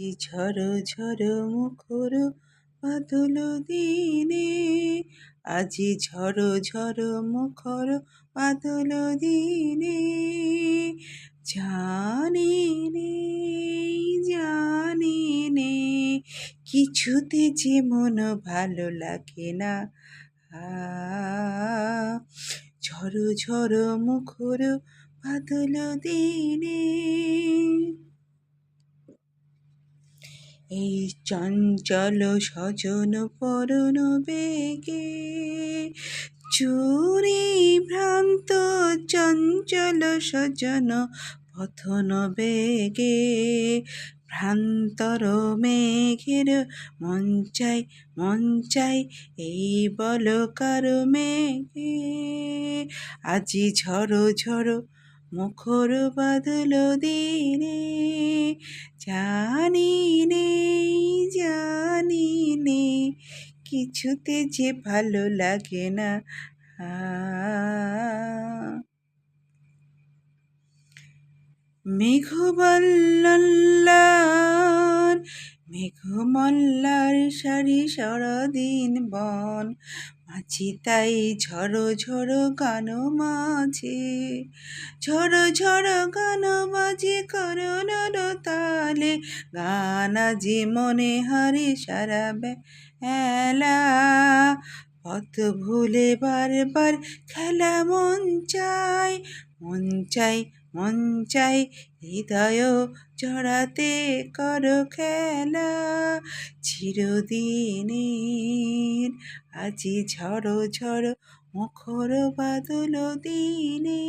আজি ঝড় ঝড় মুখর বাদল দিনে? আজি ঝড় ঝড় মুখর বাদল দিনে। জানি নে জানি নে, কিছুতে যে মন ভালো লাগে না। ঝড় ঝড় মুখর বাদল দিনে। এই চঞ্চল স্বজন পরণ বেগে চুরি ভ্রান্ত চঞ্চল স্বজন পথন বেগে ভ্রান্তর মেঘের মঞ্চাই মঞ্চাই এই বলকার মেঘে। আজি ঝড়ো ঝড়ো মুখর বাদল দিনে, জানি নে জানি কিছুতে যে ভালো লাগে না। মেঘবল্লার মেঘমল্লার সারি সরদিন বন, মাঝি তাই ঝড়ো ঝড়ো গান মাঝে। ঝড়ো ঝড়ো গান বাজে করোনার তালে গান আজি মনে হারে সারা বেলা পথ ভুলে বারবার খেলা মন চাই মন চাই মন চাই হৃদয় জড়াতে কর খেলা। চিরদিনের, আজি ঝড় ঝড় মুখর বাদল দিনে